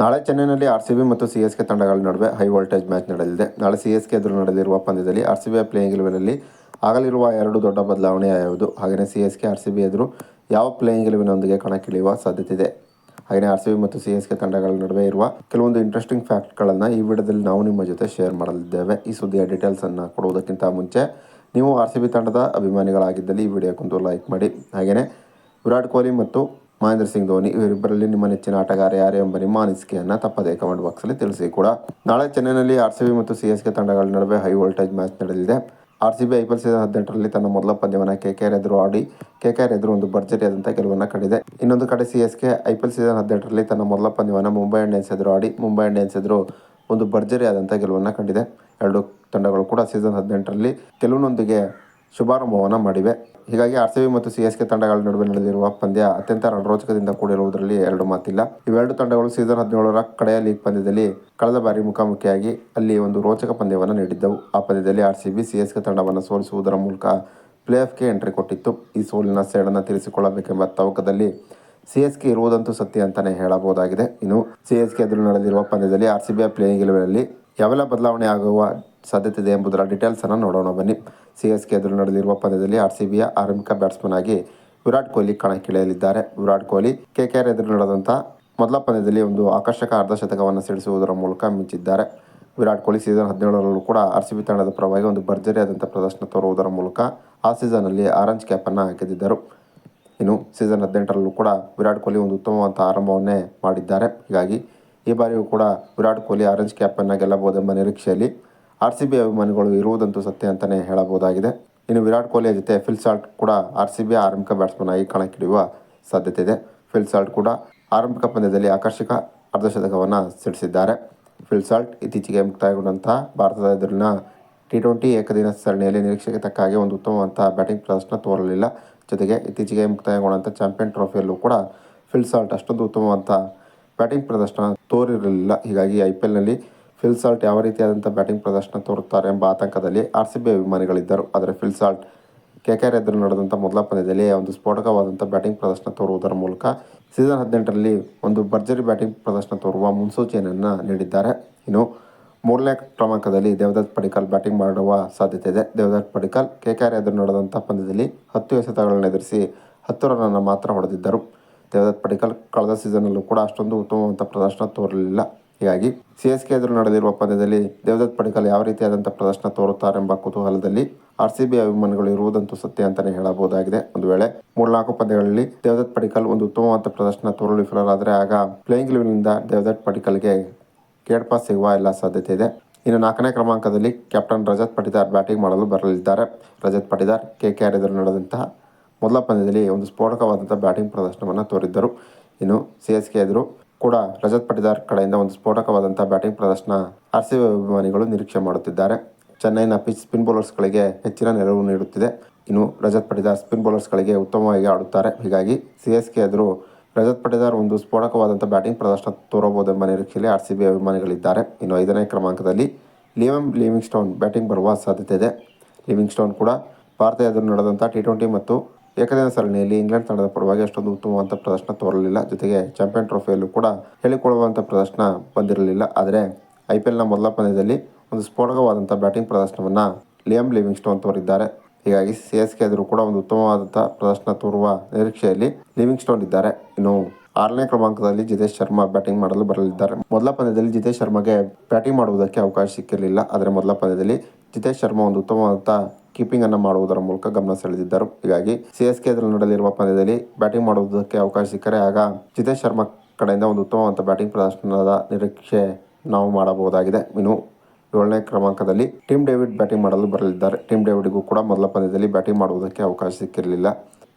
ನಾಳೆ ಚೆನ್ನೈನಲ್ಲಿ R C B ಮತ್ತು ಸಿ ಎಸ್ ಕೆ ತಂಡಗಳ ನಡುವೆ ಹೈ ವೋಲ್ಟೇಜ್ ಮ್ಯಾಚ್ ನಡೆಯಲಿದೆ. ನಾಳೆ ಸಿ ಎಸ್ ಕೆ ಎದುರು ನಡೆಯಲಿರುವ ಪಂದ್ಯದಲ್ಲಿ ಆರ್ ಸಿ ಬಿ ಪ್ಲೇಯಿಂಗ್ ಇಲೆವೆನಲ್ಲಿ ಆಗಲಿರುವ ಎರಡು ದೊಡ್ಡ ಬದಲಾವಣೆ ಯಾವುದು? ಹಾಗೆಯೇ C S K R C B ಎದುರು ಯಾವ ಪ್ಲೇಯಿಂಗ್ ಇಲೆವೆನೊಂದಿಗೆ ಕಣಕ್ಕಿಳಿಯುವ ಸಾಧ್ಯತೆ ಇದೆ ಹಾಗೆಯೇ ಆರ್ ಸಿ ಬಿ ಮತ್ತು ಸಿ ಎಸ್ ಕೆ ತಂಡಗಳ ನಡುವೆ ಇರುವ ಕೆಲವೊಂದು ಇಂಟ್ರೆಸ್ಟಿಂಗ್ ಫ್ಯಾಕ್ಟ್ಗಳನ್ನು ಈ ವಿಡಿಯೋದಲ್ಲಿ ನಾವು ನಿಮ್ಮ ಜೊತೆ ಶೇರ್ ಮಾಡಲಿದ್ದೇವೆ. ಈ ಸುದ್ದಿಯ ಡೀಟೇಲ್ಸನ್ನು ಕೊಡುವುದಕ್ಕಿಂತ ಮುಂಚೆ ನೀವು ಆರ್ ಸಿ ಬಿ ತಂಡದ ಅಭಿಮಾನಿಗಳಾಗಿದ್ದಲ್ಲಿ ಈ ವಿಡಿಯೋಕ್ಕೊಂದು ಲೈಕ್ ಮಾಡಿ. ಹಾಗೆಯೇ ವಿರಾಟ್ ಕೊಹ್ಲಿ ಮತ್ತು ಮಹೇಂದ್ರ ಸಿಂಗ್ ಧೋನಿ ಇವರಿಬ್ಬರಲ್ಲಿ ನಿಮ್ಮ ನೆಚ್ಚಿನ ಆಟಗಾರ ಯಾರು ಎಂಬ ನಿಮ್ಮ ಅನಿಸಿಕೆಯನ್ನು ತಪ್ಪದೇ ಕಮೆಂಟ್ ಬಾಕ್ಸಲ್ಲಿ ತಿಳಿಸಿ ಕೂಡ. ನಾಳೆ ಚೆನ್ನೈನಲ್ಲಿ ಆರ್ ಸಿ ಬಿ ಮತ್ತು ಸಿ ಎಸ್ ಕೆ ತಂಡಗಳ ನಡುವೆ ಹೈ ವೋಲ್ಟೇಜ್ ಮ್ಯಾಚ್ ನಡೆಯಲಿದೆ R C B I P L season ಹದಿನೆಂಟರಲ್ಲಿ ತನ್ನ ಮೊದಲ ಪಂದ್ಯವನ್ನು ಕೆ ಕೆ ಆರ್ ಎದುರು ಆಡಿ ಕೆ ಕೆ ಆರ್ ಎದುರು ಒಂದು ಭರ್ಜರಿಯಾದಂಥ ಗೆಲುವನ್ನು ಕಂಡಿದೆ. ಇನ್ನೊಂದು ಕಡೆ C S K I P L season ಹದಿನೆಂಟರಲ್ಲಿ ತನ್ನ ಮೊದಲ ಪಂದ್ಯವನ್ನು ಮುಂಬೈ ಇಂಡಿಯನ್ಸ್ ಎದುರು ಆಡಿ ಮುಂಬೈ ಇಂಡಿಯನ್ಸ್ ಎದುರು ಒಂದು ಭರ್ಜರಿಯಾದಂಥ ಗೆಲುವನ್ನು ಕಂಡಿದೆ. ಎರಡು ತಂಡಗಳು ಕೂಡ ಸೀಸನ್ ಹದಿನೆಂಟರಲ್ಲಿ ಗೆಲುವಿನೊಂದಿಗೆ ಶುಭಾರಂಭವನ್ನು ಮಾಡಿವೆ. ಹೀಗಾಗಿ ಆರ್ ಸಿ ಬಿ ಮತ್ತು ಸಿ ಎಸ್ ಕೆ ತಂಡಗಳ ನಡುವೆ ನಡೆದಿರುವ ಪಂದ್ಯ ಅತ್ಯಂತ ರಣರೋಚಕದಿಂದ ಕೂಡಿರುವುದರಲ್ಲಿ ಎರಡು ಮಾತಿಲ್ಲ. ಇವೆರಡು ತಂಡಗಳು ಸೀಸನ್ ಹದಿನೇಳರ ಕಡೆಯ ಲೀಗ್ ಪಂದ್ಯದಲ್ಲಿ ಕಳೆದ ಬಾರಿ ಮುಖಾಮುಖಿಯಾಗಿ ಅಲ್ಲಿ ಒಂದು ರೋಚಕ ಪಂದ್ಯವನ್ನು ನೀಡಿದ್ದವು. ಆ ಪಂದ್ಯದಲ್ಲಿ R C B, C S K ತಂಡವನ್ನು ಸೋಲಿಸುವುದರ ಮೂಲಕ ಪ್ಲೇ ಆಫ್ಗೆ ಎಂಟ್ರಿ ಕೊಟ್ಟಿತ್ತು. ಈ ಸೋಲಿನ ಸೇಡನ್ನು ತೀರಿಸಿಕೊಳ್ಳಬೇಕೆಂಬ ತವಕದಲ್ಲಿ ಸಿ ಎಸ್ ಕೆ ಇರುವುದಂತೂ ಸತ್ಯ ಅಂತಲೇ ಹೇಳಬಹುದಾಗಿದೆ. ಇನ್ನು ಸಿ ಎಸ್ ಕೆ ಎದುರು ನಡೆದಿರುವ ಪಂದ್ಯದಲ್ಲಿ ಆರ್ ಸಿ ಬಿಯ ಪ್ಲೇಯಿಂಗ್ ಇಲೆವೆನಲ್ಲಿ ಯಾವೆಲ್ಲ ಬದಲಾವಣೆ ಆಗುವ ಸಾಧ್ಯತೆ ಇದೆ ಎಂಬುದರ ಡೀಟೇಲ್ಸ್ ಅನ್ನು ನೋಡೋಣ. ಬನ್ನಿ. ಸಿ ಎಸ್ ಕೆ ಎದುರು ನಡೆದಿರುವ ಪಂದ್ಯದಲ್ಲಿ ಆರ್ ಸಿ ಬಿಯ ಆರಂಭಿಕ ಬ್ಯಾಟ್ಸ್ಮನ್ ಆಗಿ ವಿರಾಟ್ ಕೊಹ್ಲಿ ಕಣಕ್ಕಿಳಿಯಲಿದ್ದಾರೆ. Virat Kohli K K R ಎದುರು ನಡೆದಂಥ ಮೊದಲ ಪಂದ್ಯದಲ್ಲಿ ಒಂದು ಆಕರ್ಷಕ ಅರ್ಧಶತಕವನ್ನು ಸಿಡಿಸುವುದರ ಮೂಲಕ ಮಿಂಚಿದ್ದಾರೆ. ವಿರಾಟ್ ಕೊಹ್ಲಿ ಸೀಸನ್ ಹದಿನೇಳರಲ್ಲೂ ಕೂಡ ಆರ್ ಸಿ ಬಿ ತಂಡದ ಪರವಾಗಿ ಒಂದು ಭರ್ಜರಿಯಾದಂಥ ಪ್ರದರ್ಶನ ತೋರುವುದರ ಮೂಲಕ ಆ ಸೀಸನ್ನಲ್ಲಿ ಆರೆಂಜ್ ಕ್ಯಾಪನ್ನು ಹಾಕಿದ್ದರು. ಇನ್ನು ಸೀಸನ್ ಹದಿನೆಂಟರಲ್ಲೂ ಕೂಡ ವಿರಾಟ್ ಕೊಹ್ಲಿ ಒಂದು ಉತ್ತಮವಾದ ಆರಂಭವನ್ನೇ ಮಾಡಿದ್ದಾರೆ. ಹೀಗಾಗಿ ಈ ಬಾರಿಯೂ ಕೂಡ ವಿರಾಟ್ ಕೊಹ್ಲಿ ಆರೆಂಜ್ ಕ್ಯಾಪನ್ನು ಗೆಲ್ಲಬಹುದೆಂಬ ನಿರೀಕ್ಷೆಯಲ್ಲಿ ಆರ್ ಸಿ ಬಿ ಅಭಿಮಾನಿಗಳು ಇರುವುದಂತೂ ಸತ್ಯ ಅಂತಲೇ ಹೇಳಬಹುದಾಗಿದೆ. ಇನ್ನು ವಿರಾಟ್ ಕೊಹ್ಲಿಯ ಜೊತೆ ಫಿಲ್ ಸಾಲ್ಟ್ ಕೂಡ ಆರ್ ಸಿ ಬಿ ಆರಂಭಿಕ ಬ್ಯಾಟ್ಸ್ಮನ್ ಆಗಿ ಕಣಕ್ಕಿಳಿಯುವ ಸಾಧ್ಯತೆ ಇದೆ. ಫಿಲ್ ಸಾಲ್ಟ್ ಕೂಡ ಆರಂಭಿಕ ಪಂದ್ಯದಲ್ಲಿ ಆಕರ್ಷಕ ಅರ್ಧಶತಕವನ್ನು ಸಿಡಿಸಿದ್ದಾರೆ. ಫಿಲ್ ಸಾಲ್ಟ್ ಇತ್ತೀಚೆಗೆ ಮುಕ್ತಾಯಗೊಂಡಂತಹ ಭಾರತದ ಎದುರಿನ ಟಿ ಟ್ವೆಂಟಿ ಏಕದಿನ ಸರಣಿಯಲ್ಲಿ ನಿರೀಕ್ಷೆಗೆ ತಕ್ಕ ಒಂದು ಉತ್ತಮವಂತಹ ಬ್ಯಾಟಿಂಗ್ ಪ್ರದರ್ಶನ ತೋರಲಿಲ್ಲ. ಜೊತೆಗೆ ಇತ್ತೀಚೆಗೆ ಮುಕ್ತಾಯಗೊಂಡಂಥ ಚಾಂಪಿಯನ್ ಟ್ರೋಫಿಯಲ್ಲೂ ಕೂಡ ಫಿಲ್ ಸಾಲ್ಟ್ ಅಷ್ಟೊಂದು ಉತ್ತಮವಾದಂಥ ಬ್ಯಾಟಿಂಗ್ ಪ್ರದರ್ಶನ ತೋರಿರಲಿಲ್ಲ. ಹೀಗಾಗಿ ಐ ಪಿ ಎಲ್ನಲ್ಲಿ ಫಿಲ್ ಸಾಲ್ಟ್ ಯಾವ ರೀತಿಯಾದಂಥ ಬ್ಯಾಟಿಂಗ್ ಪ್ರದರ್ಶನ ತೋರುತ್ತಾರೆ ಎಂಬ ಆತಂಕದಲ್ಲಿ ಆರ್ ಸಿ ಬಿ ಅಭಿಮಾನಿಗಳಿದ್ದರು. ಆದರೆ Phil Salt K K R ಎದುರು ನಡೆದಂಥ ಮೊದಲ ಪಂದ್ಯದಲ್ಲಿ ಒಂದು ಸ್ಫೋಟಕವಾದಂಥ ಬ್ಯಾಟಿಂಗ್ ಪ್ರದರ್ಶನ ತೋರುವುದರ ಮೂಲಕ ಸೀಸನ್ ಹದಿನೆಂಟರಲ್ಲಿ ಒಂದು ಭರ್ಜರಿ ಬ್ಯಾಟಿಂಗ್ ಪ್ರದರ್ಶನ ತೋರುವ ಮುನ್ಸೂಚನೆಯನ್ನು ನೀಡಿದ್ದಾರೆ. ಇನ್ನು ಮೂರನೇ ಕ್ರಮಾಂಕದಲ್ಲಿ ದೇವದತ್ ಪಡಿಕಲ್ ಬ್ಯಾಟಿಂಗ್ ಮಾಡುವ ಸಾಧ್ಯತೆ ಇದೆ. Devdutt Padikkal K K R ಎದುರು ನಡೆದಂಥ ಪಂದ್ಯದಲ್ಲಿ ಹತ್ತು ಎಸೆತಗಳನ್ನು ಎದುರಿಸಿ ಹತ್ತು ರನ್ನನ್ನು ಮಾತ್ರ ಹೊಡೆದಿದ್ದರು. ದೇವದತ್ ಪಡಿಕಲ್ ಕಳೆದ ಸೀಸನಲ್ಲೂ ಕೂಡ ಅಷ್ಟೊಂದು ಉತ್ತಮವಾದಂಥ ಪ್ರದರ್ಶನ ತೋರಲಿಲ್ಲ. ಹೀಗಾಗಿ ಸಿ ಎಸ್ ಕೆ ಎದುರು ನಡೆದಿರುವ ಪಂದ್ಯದಲ್ಲಿ ದೇವದತ್ ಪಡಿಕಲ್ ಯಾವ ರೀತಿಯಾದಂಥ ಪ್ರದರ್ಶನ ತೋರುತ್ತಾರೆಂಬ ಕುತೂಹಲದಲ್ಲಿ ಆರ್ ಸಿ ಬಿ ಅಭಿಮಾನಿಗಳು ಇರುವುದಂತೂ ಸತ್ಯ ಅಂತಲೇ ಹೇಳಬಹುದಾಗಿದೆ. ಒಂದು ವೇಳೆ ಮೂರ್ನಾಲ್ಕು ಪಂದ್ಯಗಳಲ್ಲಿ ದೇವದತ್ ಪಡಿಕಲ್ ಒಂದು ಉತ್ತಮವಾದ ಪ್ರದರ್ಶನ ತೋರಲು ವಿಫಲರಾದರೆ ಆಗ ಪ್ಲೇಯಿಂಗ್ ಲೆವೆಲ್ನಿಂದ ದೇವದತ್ ಪಡಿಕಲ್ಗೆ ಕೇಡ್ ಪಾಸ್ ಸಿಗುವ ಎಲ್ಲ ಸಾಧ್ಯತೆ ಇದೆ. ಇನ್ನು ನಾಲ್ಕನೇ ಕ್ರಮಾಂಕದಲ್ಲಿ ಕ್ಯಾಪ್ಟನ್ ರಜತ್ ಪಟಿದಾರ್ ಬ್ಯಾಟಿಂಗ್ ಮಾಡಲು ಬರಲಿದ್ದಾರೆ. Rajat Patidar K K R ಎದುರು ನಡೆದಂತಹ ಮೊದಲ ಪಂದ್ಯದಲ್ಲಿ ಒಂದು ಸ್ಫೋಟಕವಾದಂಥ ಬ್ಯಾಟಿಂಗ್ ಪ್ರದರ್ಶನವನ್ನು ತೋರಿದ್ದರು. ಇನ್ನು ಸಿ ಎಸ್ ಕೆ ಎದುರು ಕೂಡ ರಜತ್ ಪಟಿದಾರ್ ಕಡೆಯಿಂದ ಒಂದು ಸ್ಫೋಟಕವಾದಂಥ ಬ್ಯಾಟಿಂಗ್ ಪ್ರದರ್ಶನ ಆರ್ ಸಿ ಬಿ ಅಭಿಮಾನಿಗಳು ನಿರೀಕ್ಷೆ ಮಾಡುತ್ತಿದ್ದಾರೆ. ಚೆನ್ನೈನ ಪಿಚ್ ಸ್ಪಿನ್ ಬೌಲರ್ಸ್ಗಳಿಗೆ ಹೆಚ್ಚಿನ ನೆರವು ನೀಡುತ್ತಿದೆ. ಇನ್ನು ರಜತ್ ಪಟಿದಾರ್ ಸ್ಪಿನ್ ಬೌಲರ್ಸ್ಗಳಿಗೆ ಉತ್ತಮವಾಗಿ ಆಡುತ್ತಾರೆ. ಹೀಗಾಗಿ ಸಿ ಎಸ್ ಕೆ ಎದುರು ರಜತ್ ಪಟಿದಾರ್ ಒಂದು ಸ್ಫೋಟಕವಾದಂಥ ಬ್ಯಾಟಿಂಗ್ ಪ್ರದರ್ಶನ ತೋರಬಹುದೆಂಬ ನಿರೀಕ್ಷೆಯಲ್ಲಿ ಆರ್ ಸಿ ಬಿ ಅಭಿಮಾನಿಗಳಿದ್ದಾರೆ. ಇನ್ನು ಐದನೇ ಕ್ರಮಾಂಕದಲ್ಲಿ ಲಿಯಮ್ ಲಿವಿಂಗ್ ಸ್ಟೋನ್ ಬ್ಯಾಟಿಂಗ್ ಬರುವ ಸಾಧ್ಯತೆ ಇದೆ. ಲಿವಿಂಗ್ ಸ್ಟೋನ್ ಕೂಡ ಭಾರತ ಎದುರು ನಡೆದಂಥ ಟಿ ಟ್ವೆಂಟಿ ಮತ್ತು ಏಕದಿನ ಸರಣಿಯಲ್ಲಿ ಇಂಗ್ಲೆಂಡ್ ತಂಡದ ಪರವಾಗಿ ಅಷ್ಟೊಂದು ಉತ್ತಮವಾದಂಥ ಪ್ರದರ್ಶನ ತೋರಲಿಲ್ಲ. ಜೊತೆಗೆ ಚಾಂಪಿಯನ್ ಟ್ರೋಫಿಯಲ್ಲೂ ಕೂಡ ಹೇಳಿಕೊಳ್ಳುವಂಥ ಪ್ರದರ್ಶನ ಬಂದಿರಲಿಲ್ಲ. ಆದರೆ ಐ ಪಿ ಎಲ್ನ ಮೊದಲ ಪಂದ್ಯದಲ್ಲಿ ಒಂದು ಸ್ಫೋಟಕವಾದಂಥ ಬ್ಯಾಟಿಂಗ್ ಪ್ರದರ್ಶನವನ್ನು ಲಿಯಮ್ ಲಿವಿಂಗ್ ಸ್ಟೋನ್ ತೋರಿದ್ದಾರೆ. ಹೀಗಾಗಿ ಸಿ ಎಸ್ ಕೆ ಎದುರು ಕೂಡ ಒಂದು ಉತ್ತಮವಾದಂಥ ಪ್ರದರ್ಶನ ತೋರುವ ನಿರೀಕ್ಷೆಯಲ್ಲಿ ಲಿವಿಂಗ್ ಸ್ಟೋನ್ ಇದ್ದಾರೆ. ಇನ್ನು ಆರನೇ ಕ್ರಮಾಂಕದಲ್ಲಿ ಜಿತೇಶ್ ಶರ್ಮಾ ಬ್ಯಾಟಿಂಗ್ ಮಾಡಲು ಬರಲಿದ್ದಾರೆ. ಮೊದಲ ಪಂದ್ಯದಲ್ಲಿ ಜಿತೇಶ್ ಶರ್ಮಾಗೆ ಬ್ಯಾಟಿಂಗ್ ಮಾಡುವುದಕ್ಕೆ ಅವಕಾಶ ಸಿಕ್ಕಿರಲಿಲ್ಲ. ಆದರೆ ಮೊದಲ ಪಂದ್ಯದಲ್ಲಿ ಜಿತೇಶ್ ಶರ್ಮಾ ಒಂದು ಉತ್ತಮವಾದಂಥ ಕೀಪಿಂಗ್ ಅನ್ನು ಮಾಡುವುದರ ಮೂಲಕ ಗಮನ ಸೆಳೆದಿದ್ದರು. ಹೀಗಾಗಿ ಸಿಎಸ್ಕೆ ಎದುರು ನಡೆಯಲಿರುವ ಪಂದ್ಯದಲ್ಲಿ ಬ್ಯಾಟಿಂಗ್ ಮಾಡುವುದಕ್ಕೆ ಅವಕಾಶ ಸಿಕ್ಕರೆ ಆಗ ಜಿತೇಶ್ ಶರ್ಮಾ ಕಡೆಯಿಂದ ಒಂದು ಉತ್ತಮವಾದ ಬ್ಯಾಟಿಂಗ್ ಪ್ರದರ್ಶನದ ನಿರೀಕ್ಷೆ ನಾವು ಮಾಡಬಹುದಾಗಿದೆ. ಇನ್ನು ಏಳನೇ ಕ್ರಮಾಂಕದಲ್ಲಿ ಟಿಮ್ ಡೇವಿಡ್ ಬ್ಯಾಟಿಂಗ್ ಮಾಡಲು ಬರಲಿದ್ದಾರೆ. ಟಿಮ್ ಡೇವಿಡ್ಗೂ ಕೂಡ ಮೊದಲ ಪಂದ್ಯದಲ್ಲಿ ಬ್ಯಾಟಿಂಗ್ ಮಾಡುವುದಕ್ಕೆ ಅವಕಾಶ ಸಿಕ್ಕಿರಲಿಲ್ಲ.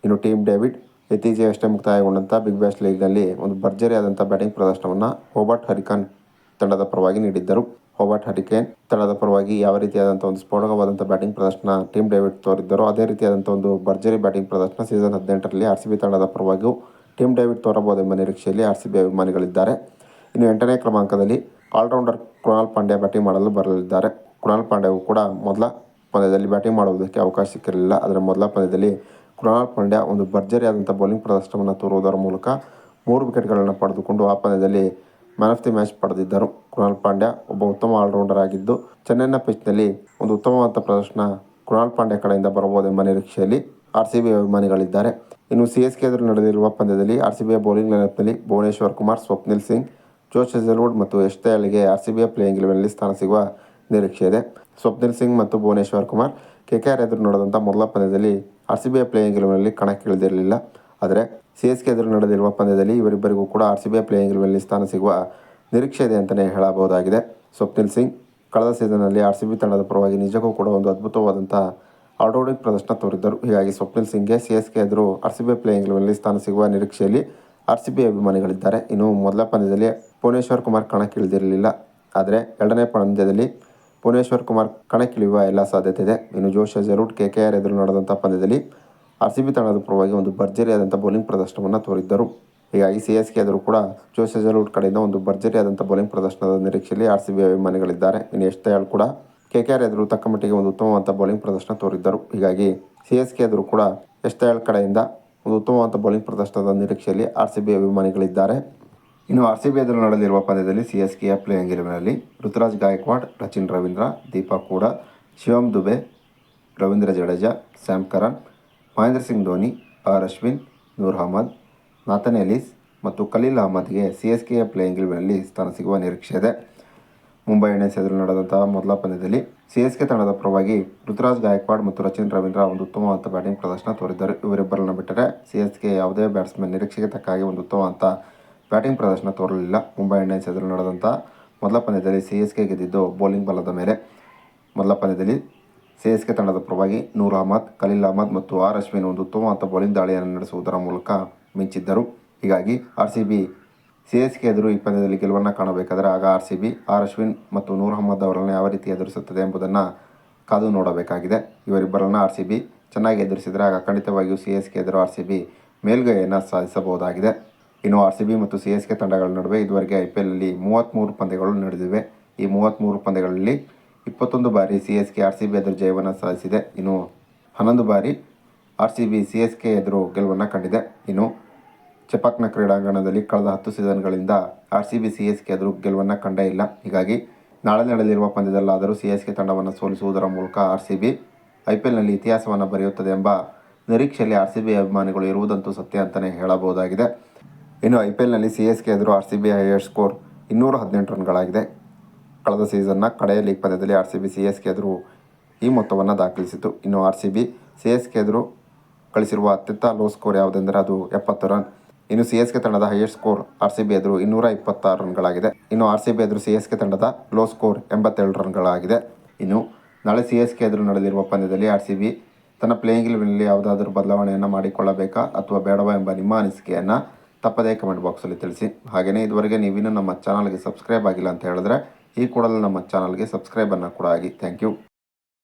ಇನ್ನು ಟೀಮ್ ಡೇವಿಡ್ ಇತ್ತೀಚೆಗೆ ಅಷ್ಟೇ ಮುಕ್ತಾಯಗೊಂಡಂಥ ಬಿಗ್ ಬ್ಯಾಶ್ ಲೀಗ್ನಲ್ಲಿ ಒಂದು ಭರ್ಜರಿಯಾದಂಥ ಬ್ಯಾಟಿಂಗ್ ಪ್ರದರ್ಶನವನ್ನು ಹೋಬರ್ಟ್ ಹರಿಕಾನ್ ತಂಡದ ಪರವಾಗಿ ನೀಡಿದ್ದರು. ಹೋಬರ್ಟ್ ಹರಿಕೇನ್ ತಂಡದ ಪರವಾಗಿ ಯಾವ ರೀತಿಯಾದಂಥ ಒಂದು ಸ್ಫೋಟಕವಾದಂಥ ಬ್ಯಾಟಿಂಗ್ ಪ್ರದರ್ಶನ ಟೀಮ್ ಡೇವಿಡ್ ತೋರಿದ್ದರು, ಅದೇ ರೀತಿಯಾದಂಥ ಒಂದು ಭರ್ಜರಿ ಬ್ಯಾಟಿಂಗ್ ಪ್ರದರ್ಶನ ಸೀಸನ್ ಹದಿನೆಂಟರಲ್ಲಿ ಆರ್ ಸಿ ಬಿ ತಂಡದ ಪರವಾಗಿಯೂ ಟೀಮ್ ಡೇವಿಡ್ ತೋರಬಹುದೆಂಬ ನಿರೀಕ್ಷೆಯಲ್ಲಿ ಆರ್ ಸಿ ಬಿ ಅಭಿಮಾನಿಗಳಿದ್ದಾರೆ. ಇನ್ನು ಎಂಟನೇ ಕ್ರಮಾಂಕದಲ್ಲಿ all rounder Krunal Pandya batting ಮಾಡಲು ಬರಲಿದ್ದಾರೆ. ಕೃಣಾಲ್ ಪಾಂಡ್ಯವು ಕೂಡ ಮೊದಲ ಪಂದ್ಯದಲ್ಲಿ ಬ್ಯಾಟಿಂಗ್ ಮಾಡುವುದಕ್ಕೆ ಅವಕಾಶ ಸಿಕ್ಕಿರಲಿಲ್ಲ. ಅದರ ಮೊದಲ ಪಂದ್ಯದಲ್ಲಿ ಕೃಣಾಲ್ ಪಾಂಡ್ಯ ಒಂದು ಭರ್ಜರಿಯಾದಂಥ ಬೌಲಿಂಗ್ ಪ್ರದರ್ಶನವನ್ನು ತೋರುವುದರ ಮೂಲಕ ಮೂರು ವಿಕೆಟ್ಗಳನ್ನು ಪಡೆದುಕೊಂಡು ಆ ಪಂದ್ಯದಲ್ಲಿ ಮ್ಯಾನ್ ಆಫ್ ದಿ ಮ್ಯಾಚ್ ಪಡೆದಿದ್ದರು. ಕುಣಾಲ್ ಪಾಂಡ್ಯ ಒಬ್ಬ ಉತ್ತಮ ಆಲ್ರೌಂಡರ್ ಆಗಿದ್ದು, ಚೆನ್ನೈನ ಪಿಚ್ನಲ್ಲಿ ಒಂದು ಉತ್ತಮವಾದ ಪ್ರದರ್ಶನ ಕುಣಾಲ್ ಪಾಂಡ್ಯ ಕಡೆಯಿಂದ ಬರಬಹುದೆಂಬ ನಿರೀಕ್ಷೆಯಲ್ಲಿ ಆರ್ ಸಿ ಬಿ ಅಭಿಮಾನಿಗಳಿದ್ದಾರೆ. ಇನ್ನು ಸಿ ಎಸ್ ಕೆ ಎದುರು ನಡೆದಿರುವ ಪಂದ್ಯದಲ್ಲಿ ಆರ್ ಸಿ ಬಿಯ ಬೌಲಿಂಗ್ ಲೈನಪ್ನಲ್ಲಿ ಭುವನೇಶ್ವರ್ ಕುಮಾರ್, ಸ್ವಪ್ನಿಲ್ ಸಿಂಗ್, ಜೋಶ್ ಚೆಜಲ್ವುಡ್ ಮತ್ತು ಯಶ್ ಆರ್ ಸಿ ಬಿಯ ಪ್ಲೇಯಿಂಗ್ ಇಲೆವೆನ್ನಲ್ಲಿ ಸ್ಥಾನ ಸಿಗುವ ನಿರೀಕ್ಷೆ ಇದೆ. ಸ್ವಪ್ನಿಲ್ ಸಿಂಗ್ ಮತ್ತು ಭುವನೇಶ್ವರ್ ಕುಮಾರ್ ಕೆಕೆಆರ್ ಎದುರು ನಡೆದಂಥ ಮೊದಲ ಪಂದ್ಯದಲ್ಲಿ ಆರ್ ಸಿ ಬಿಯ ಪ್ಲೇಯಿಂಗ್ ಇಲೆವೆನ್ನಲ್ಲಿ ಕಣಕ್ಕಿಳಿದಿರಲಿಲ್ಲ. ಆದರೆ ಸಿ ಎಸ್ ಕೆ ಎದುರು ನಡೆದಿರುವ ಪಂದ್ಯದಲ್ಲಿ ಇವರಿಬ್ಬರಿಗೂ ಕೂಡ ಆರ್ ಸಿ ಬಿ ಪ್ಲೇಯಿಂಗ್ ಇಲೆವೆನ್ನಲ್ಲಿ ಸ್ಥಾನ ಸಿಗುವ ನಿರೀಕ್ಷೆ ಇದೆ ಅಂತಲೇ ಹೇಳಬಹುದಾಗಿದೆ. ಸ್ವಪ್ನಿಲ್ ಸಿಂಗ್ ಕಳೆದ ಸೀಸನ್ನಲ್ಲಿ ಆರ್ ಸಿ ಬಿ ತಂಡದ ಪರವಾಗಿ ನಿಜಕ್ಕೂ ಕೂಡ ಒಂದು ಅದ್ಭುತವಾದಂಥ ಆಲ್ರೌಂಡಿಂಗ್ ಪ್ರದರ್ಶನ ತೋರಿದ್ದರು. ಹೀಗಾಗಿ ಸ್ವಪ್ನಿಲ್ ಸಿಂಗ್ಗೆ ಸಿ ಎಸ್ ಕೆ ಎದುರು ಆರ್ ಸಿ ಬಿ ಪ್ಲೇಯಿಂಗ್ ಇಲೆವೆನ್ನಲ್ಲಿ ಸ್ಥಾನ ಸಿಗುವ ನಿರೀಕ್ಷೆಯಲ್ಲಿ ಆರ್ ಸಿ ಬಿ ಅಭಿಮಾನಿಗಳಿದ್ದಾರೆ. ಇನ್ನು ಮೊದಲ ಪಂದ್ಯದಲ್ಲಿ ಭುವನೇಶ್ವರ್ ಕುಮಾರ್ ಕಣಕ್ಕಿಳಿದಿರಲಿಲ್ಲ. ಆದರೆ ಎರಡನೇ ಪಂದ್ಯದಲ್ಲಿ ಭುವನೇಶ್ವರ್ ಕುಮಾರ್ ಕಣಕ್ಕಿಳಿಯುವ ಎಲ್ಲ ಸಾಧ್ಯತೆ ಇದೆ. ಇನ್ನು ಜೋಶ್ ಜರೂಟ್ ಕೆ ಕೆ ಆರ್ ಎದುರು ನಡೆದಂಥ ಪಂದ್ಯದಲ್ಲಿ ಆರ್ ಸಿ ಬಿ ತಂಡದ ಪರವಾಗಿ ಒಂದು ಭರ್ಜರಿಯಾದಂಥ ಬೌಲಿಂಗ್ ಪ್ರದರ್ಶನವನ್ನು ತೋರಿದ್ದರು. ಹೀಗಾಗಿ ಸಿ ಎಸ್ ಕೆ ಎದುರು ಕೂಡ ಜೋಶ್ ಜಲೂಟ್ ಕಡೆಯಿಂದ ಒಂದು ಭರ್ಜರಿಯಾದಂಥ ಬೌಲಿಂಗ್ ಪ್ರದರ್ಶನದ ನಿರೀಕ್ಷೆಯಲ್ಲಿ ಆರ್ ಸಿ ಬಿ ಅಭಿಮಾನಿಗಳಿದ್ದಾರೆ. ಇನ್ನು ಹೇಳಿ ಕೂಡ ಕೆ ಕೆ ಆರ್ ಎದುರು ತಕ್ಕ ಮಟ್ಟಿಗೆ ಒಂದು ಉತ್ತಮವಾದ ಬೌಲಿಂಗ್ ಪ್ರದರ್ಶನ ತೋರಿದ್ದರು. ಹೀಗಾಗಿ ಸಿ ಎಸ್ ಕೆ ಎದುರು ಕೂಡ ಎಷ್ಟೇ ಹೇಳಿ ಕಡೆಯಿಂದ ಒಂದು ಉತ್ತಮವಾದ ಬೌಲಿಂಗ್ ಪ್ರದರ್ಶನದ ನಿರೀಕ್ಷೆಯಲ್ಲಿ ಆರ್ ಸಿ ಬಿ ಅಭಿಮಾನಿಗಳಿದ್ದಾರೆ. ಇನ್ನು ಆರ್ ಸಿ ಬಿ ಎದುರು ನಡೆದಿರುವ ಪಂದ್ಯದಲ್ಲಿ ಸಿ ಎಸ್ ಕೆಯ playing ಇಲೆವೆನಲ್ಲಿ Ruturaj Gaikwad, Rachin Ravindra, Deepak Hooda Shivam Dube, Ravindra Jadeja, Sam Curran Mahendra Singh Dhoni, R. Ashwin, Noor Ahmad, Nathan Ellis ಮತ್ತು ಖಲೀಲ್ ಅಹಮದ್ಗೆ ಸಿ ಎಸ್ ಕೆಯ playing ಇಲೆವೆನಲ್ಲಿ ಸ್ಥಾನ ಸಿಗುವ ನಿರೀಕ್ಷೆ ಇದೆ. ಮುಂಬೈ ಇಂಡಿಯನ್ಸ್ ಎದುರು ನಡೆದಂತಹ ಮೊದಲ ಪಂದ್ಯದಲ್ಲಿ ಸಿ ಎಸ್ ಕೆ ತಂಡದ ಪರವಾಗಿ ಋತುರಾಜ್ ಗಾಯಕ್ವಾಡ್ ಮತ್ತು ರಚಿನ್ ರವೀಂದ್ರ ಒಂದು ಉತ್ತಮವಾದ ಬ್ಯಾಟಿಂಗ್ ಪ್ರದರ್ಶನ ತೋರಿದ್ದರು. ಇವರಿಬ್ಬರನ್ನು ಬಿಟ್ಟರೆ ಸಿ ಎಸ್ ಕೆ ಯಾವುದೇ ಬ್ಯಾಟ್ಸ್ಮನ್ ನಿರೀಕ್ಷೆಗೆ ತಕ್ಕ ಹಾಗೆ ಒಂದು ಉತ್ತಮವಾದ ಬ್ಯಾಟಿಂಗ್ ಪ್ರದರ್ಶನ ತೋರಲಿಲ್ಲ. ಮುಂಬೈ ಇಂಡಿಯನ್ಸ್ ಎದುರು ನಡೆದಂಥ ಮೊದಲ ಪಂದ್ಯದಲ್ಲಿ ಸಿ ಎಸ್ ಕೆ ಗೆದ್ದಿದ್ದು ಬೌಲಿಂಗ್ ಬಲದ ಮೇಲೆ. ಮೊದಲ ಪಂದ್ಯದಲ್ಲಿ ಸಿ ಎಸ್ ಕೆ ತಂಡದ ಪರವಾಗಿ ನೂರ್ ಅಹಮದ್, ಖಲೀಲ್ ಅಹಮದ್ ಮತ್ತು ಆರ್ ಅಶ್ವಿನ್ ಒಂದು ಉತ್ತಮವಾದ ಬೌಲಿಂಗ್ ದಾಳಿಯನ್ನು ನಡೆಸುವುದರ ಮೂಲಕ ಮಿಂಚಿದ್ದರು. ಹೀಗಾಗಿ R C B C S K ಎದುರು ಈ ಪಂದ್ಯದಲ್ಲಿ ಗೆಲುವನ್ನು ಕಾಣಬೇಕಾದರೆ ಆಗ R C B R Ashwin ಮತ್ತು ನೂರ್ ಅಹಮದ್ ಅವರನ್ನು ಯಾವ ರೀತಿ ಎದುರಿಸುತ್ತದೆ ಎಂಬುದನ್ನು ಕಾದು ನೋಡಬೇಕಾಗಿದೆ. ಇವರಿಬ್ಬರನ್ನು ಆರ್ ಸಿ ಬಿ ಚೆನ್ನಾಗಿ ಎದುರಿಸಿದರೆ ಆಗ ಖಂಡಿತವಾಗಿಯೂ ಸಿ ಎಸ್ ಕೆ ಎದುರು ಆರ್ ಸಿ ಬಿ ಮೇಲ್ಗೈಯನ್ನು ಸಾಧಿಸಬಹುದಾಗಿದೆ. ಇನ್ನು ಆರ್ ಸಿ ಬಿ ಮತ್ತು ಸಿ ಎಸ್ ಕೆ ತಂಡಗಳ ನಡುವೆ ಇದುವರೆಗೆ ಐ ಪಿ ಎಲ್ನಲ್ಲಿ ಮೂವತ್ತ್ಮೂರು ಪಂದ್ಯಗಳು ನಡೆದಿವೆ. ಈ ಮೂವತ್ತ್ಮೂರು ಪಂದ್ಯಗಳಲ್ಲಿ ಇಪ್ಪತ್ತೊಂದು ಬಾರಿ C S K R C B ಎದುರು ಜಯವನ್ನು ಸಾಧಿಸಿದೆ. ಇನ್ನು ಹನ್ನೊಂದು ಬಾರಿ R C B C S K ಎದುರು ಗೆಲುವನ್ನು ಕಂಡಿದೆ. ಇನ್ನು ಚಪಾಕ್ನ ಕ್ರೀಡಾಂಗಣದಲ್ಲಿ ಕಳೆದ ಹತ್ತು ಸೀಸನ್ಗಳಿಂದ R C B C S K ಎದುರು ಗೆಲುವನ್ನು ಕಂಡೇ ಇಲ್ಲ. ಹೀಗಾಗಿ ನಾಳೆ ನಡೆಯಲಿರುವ ಪಂದ್ಯದಲ್ಲಾದರೂ ಸಿ ಎಸ್ ಕೆ ತಂಡವನ್ನು ಸೋಲಿಸುವುದರ ಮೂಲಕ R C B I P ಎಲ್ನಲ್ಲಿ ಇತಿಹಾಸವನ್ನು ಬರೆಯುತ್ತದೆ ಎಂಬ ನಿರೀಕ್ಷೆಯಲ್ಲಿ ಆರ್ ಸಿ ಬಿ ಅಭಿಮಾನಿಗಳು ಇರುವುದಂತೂ ಸತ್ಯ ಅಂತಲೇ ಹೇಳಬಹುದಾಗಿದೆ. ಇನ್ನು ಐ ಪಿ ಎಲ್ನಲ್ಲಿ ಸಿ ಎಸ್ ಕೆ ಎದುರು R C B higher score ಇನ್ನೂರ ಹದಿನೆಂಟು ರನ್ಗಳಾಗಿದೆ. ಕಳೆದ ಸೀಸನ್ನ ಕಡೆಯ ಲೀಗ್ ಪಂದ್ಯದಲ್ಲಿ R C B C S K ಎದುರು ಈ ಮೊತ್ತವನ್ನು ದಾಖಲಿಸಿತು ಇನ್ನು R C B C S K ಎದುರು ಕಳಿಸಿರುವ ಅತ್ಯಂತ ಲೋ ಸ್ಕೋರ್ ಯಾವುದೆಂದರೆ ಅದು ಎಪ್ಪತ್ತು ರನ್. ಇನ್ನು ಸಿ ಎಸ್ ಕೆ ತಂಡದ highest score R C B ಎದುರು ಇನ್ನೂರ ಇಪ್ಪತ್ತಾರು ರನ್ಗಳಾಗಿದೆ. ಇನ್ನು ಆರ್ ಸಿ ಬಿ ಎದುರು ಸಿ ಎಸ್ ಕೆ ತಂಡದ ಲೋ ಸ್ಕೋರ್ ಎಂಬತ್ತೇಳು ರನ್ಗಳಾಗಿದೆ. ಇನ್ನು ನಾಳೆ ಸಿ ಎಸ್ ಕೆ ಎದುರು ನಡೆದಿರುವ ಪಂದ್ಯದಲ್ಲಿ ಆರ್ ಸಿ ಬಿ ತನ್ನ ಪ್ಲೇಯಿಂಗ್ ಇಲೆವೆನ್ನಲ್ಲಿ ಯಾವುದಾದರೂ ಬದಲಾವಣೆಯನ್ನು ಮಾಡಿಕೊಳ್ಳಬೇಕಾ ಅಥವಾ ಬೇಡವಾ ಎಂಬ ನಿಮ್ಮ ಅನಿಸಿಕೆಯನ್ನು ತಪ್ಪದೇ ಕಮೆಂಟ್ ಬಾಕ್ಸಲ್ಲಿ ತಿಳಿಸಿ. ಹಾಗೆಯೇ ಇದುವರೆಗೆ ನೀವಿನ್ನೂ ನಮ್ಮ ಚಾನಲ್ಗೆ ಸಬ್ಸ್ಕ್ರೈಬ್ ಆಗಿಲ್ಲ ಅಂತ ಹೇಳಿದ್ರೆ ಈ ಕೂಡಲೇ ನಮ್ಮ ಚಾನಲ್ಗೆ ಸಬ್ಸ್ಕ್ರೈಬನ್ನು ಕೂಡ ಆಗಿ. Thank you.